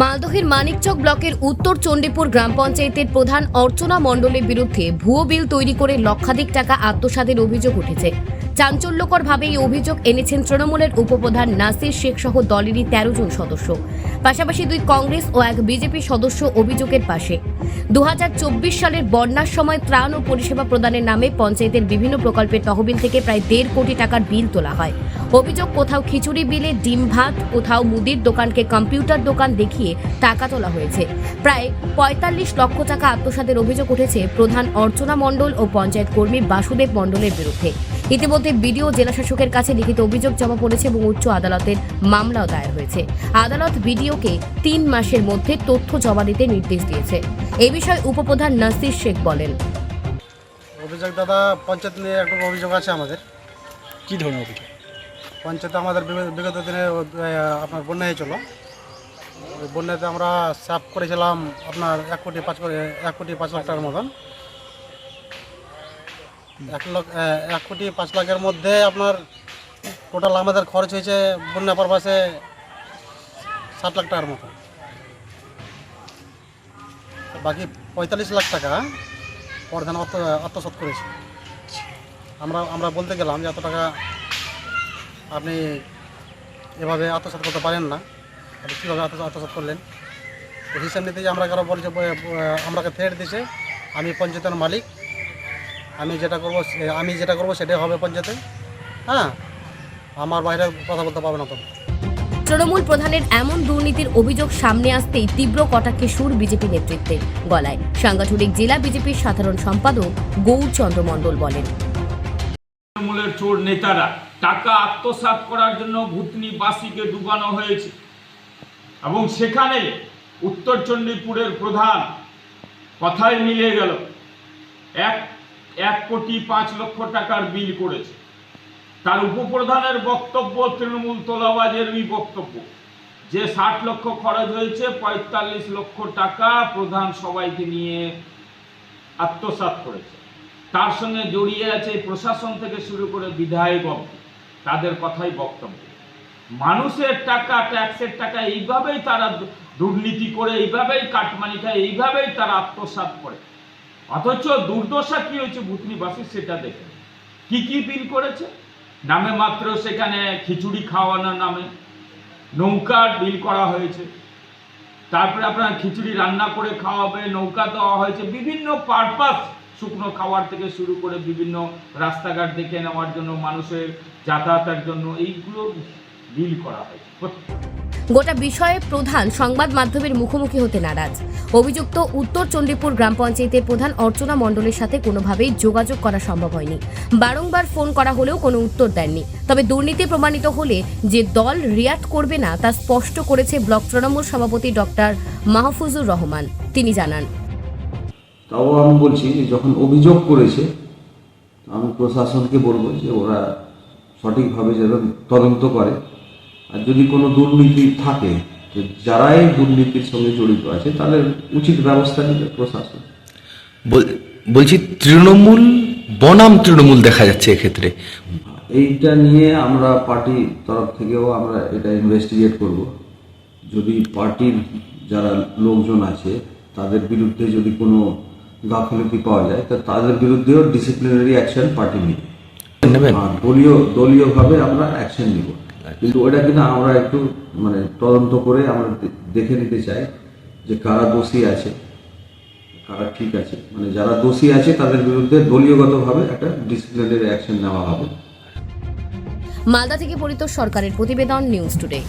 মালদহের মানিকচক ব্লকের উত্তর চণ্ডীপুর গ্রাম পঞ্চায়েতের প্রধান অর্চনা মণ্ডলের বিরুদ্ধে ভুয়ো বিল তৈরি করে লক্ষাধিক টাকা আত্মসাতের অভিযোগ উঠেছে। চাঞ্চল্যকরভাবে এই অভিযোগ এনেছেন তৃণমূলের উপপ্রধান নাসির শেখ সহ দলেরই তেরো জন সদস্য। পাশাপাশি দুই কংগ্রেস ও এক বিজেপি সদস্য অভিযোগের পাশে। দু হাজার চব্বিশ সালের বন্যার সময় ত্রাণ ও পরিষেবা প্রদানের নামে পঞ্চায়েতের বিভিন্ন প্রকল্পের তহবিল থেকে প্রায় দেড় কোটি টাকার বিল তোলা হয়। অভিযোগ, কোথাও খিচুড়ি বিলে, ডিম ভাত, কোথাও মুদির দোকানকে কম্পিউটার দোকান দেখিয়ে টাকা তোলা হয়েছে। প্রায় পঁয়তাল্লিশ লক্ষ টাকা আত্মসাতের অভিযোগ উঠেছে প্রধান অর্চনা মণ্ডল ও পঞ্চায়েত কর্মী বাসুদেব মণ্ডলের বিরুদ্ধে। ইতিমধ্যে বিডিও জেলাশাসকের কাছে লিখিত অভিযোগ জমা পড়েছে এবং উচ্চ আদালতের মামলাও দায়ের হয়েছে। আদালত বিডিওকে তিন মাসের মধ্যে তথ্য জমা দিতে নির্দেশ দিয়েছে। এ বিষয়ে উপপ্রধান নাসির শেখ বলেন। অভিযোগ দাদা পঞ্চায়েত নিয়ে একটা অভিযোগ আছে আমাদের। কি ধরনের অভিযোগ? পঞ্চায়েতে আমাদের বিগত- দিনে আপনার বন্যা হয়েছিল। বন্যাতে আমরা সাফ করেছিলাম আপনার এক কোটি পাঁচ কোটি এক কোটি পাঁচ লাখ টাকার মতন। এক লাখ এক কোটি পাঁচ লাখের মধ্যে আপনার টোটাল আমাদের খরচ হয়েছে বন্যা পারপাসে ষাট লাখ টাকার মতো। বাকি পঁয়তাল্লিশ লাখ টাকা প্রধান আত্ম আত্মসাৎ করেছে। আমরা আমরা বলতে গেলাম যে এত টাকা আপনি এভাবে আত্মসাৎ করতে পারেন না। আপনি কীভাবে আত্ম- আত্মসাৎ করলেন? হিসাব নিতে যে আমরা কারও বলছে আমাকে থ্রেট দিছে আমি পঞ্চায়েতের মালিক আমি যেটা করব আমি যেটা করব সেটাই হবে পঞ্চায়েতে। হ্যাঁ? আমার বাইরে কথা বলতে পারবে না তো। তৃণমূল প্রধানের এমন দুর্নীতির অভিযোগ সামনে আসতেই তীব্র কটাক্ষে সুর বিজেপি নেতৃত্বের গলায়। সাংগঠনিক জেলা বিজেপির সাধারণ সম্পাদক গৌরচন্দ্র মণ্ডল বলেন। তৃণমূলের চোর নেতারা টাকা আত্মসাৎ করার জন্য ভূতনিবাসীকে ডুবানো হয়েছে। এবং সেখানে উত্তর চণ্ডীপুরের প্রধান কথাই মিলে গেল। এক এক কোটি পাঁচ লক্ষ টাকার বিল করেছে। তার উপপ্রধানের বক্তব্য তৃণমূল তোলাবাজেরই বক্তব্য। যে ষাট লক্ষ খরচ হয়েছে, পঁয়তাল্লিশ লক্ষ টাকা প্রধান সবাইকে নিয়ে আত্মসাৎ করেছে। তার সঙ্গে জড়িয়ে আছে প্রশাসন থেকে শুরু করে বিধায়ক অবধি। তাদের কথাই বক্তব্য। মানুষের টাকা, ট্যাক্সের টাকা, এইভাবেই তারা দুর্নীতি করে, এইভাবেই কাটমানি খায়, এইভাবেই তারা আত্মসাৎ করে। অথচ দুর্দশা কি হয়েছে ভূতনিবাসী সেটা দেখে। কি কি বিল করেছে? নামে মাত্র সেখানে খিচুড়ি খাওয়ানোর নামে নৌকার বিল করা হয়েছে। তারপরে আপনার খিচুড়ি রান্না করে খাওয়াবে, নৌকা দেওয়া হয়েছে, বিভিন্ন পারপাস শুকনো খাওয়ার থেকে শুরু করে বিভিন্ন রাস্তাঘাট দেখে নেওয়ার জন্য, মানুষের যাতায়াতের জন্য, এইগুলো বিল করা প্রত্যেক গোটা বিষয়ে প্রধান সংবাদ মাধ্যমের মুখোমুখি হতে নারাজ। অভিযুক্ত উত্তর চণ্ডীপুর গ্রাম পঞ্চায়েতের প্রধান অর্চনা মণ্ডলের সাথে কোনোভাবেই যোগাযোগ করা সম্ভব হয়নি। বারংবার ফোন করা হলেও কোনো উত্তর দেননি। তবে দুর্নীতি প্রমাণিত হলে যে দল রিয়াক্ট করবে না তা স্পষ্ট করেছে ব্লক তৃণমূল সভাপতি ডক্টর মাহফুজুর রহমান। তিনি জানান। তাও আমি বলছি যে যখন অভিযোগ করেছে আমি প্রশাসনকে বলব যে ওরা সঠিকভাবে যেন তদন্ত করে। যদি কোনো দুর্নীতি থাকে তো যারাই দুর্নীতির সঙ্গে জড়িত আছে তাদের উচিত ব্যবস্থা নেবে প্রশাসন। বল- বলছি তৃণমূল বনাম তৃণমূল দেখা যাচ্ছে এক্ষেত্রে। এইটা নিয়ে আমরা পার্টি তরফ থেকেও আমরা এটা ইনভেস্টিগেট করব। যদি পার্টির যারা লোকজন আছে তাদের বিরুদ্ধে যদি কোনো গাফিলতি পাওয়া যায় তা তাদের বিরুদ্ধেও ডিসিপ্লিনারি অ্যাকশন পার্টি নেবে। দলীয় দলীয়ভাবে আমরা অ্যাকশন নিব। কিন্তু ওটা কিন্তু আমরা একটু মানে তদন্ত করে আমরা দেখে নিতে চাই যে কারা দোষী আছে, কারা ঠিক আছে। মানে যারা দোষী আছে তাদের বিরুদ্ধে দলীয়গতভাবে একটা ডিসিপ্লিনারি অ্যাকশন নেওয়া হবে। মালদা থেকে পরিত সরকারের প্রতিবেদন নিউজ টুডে।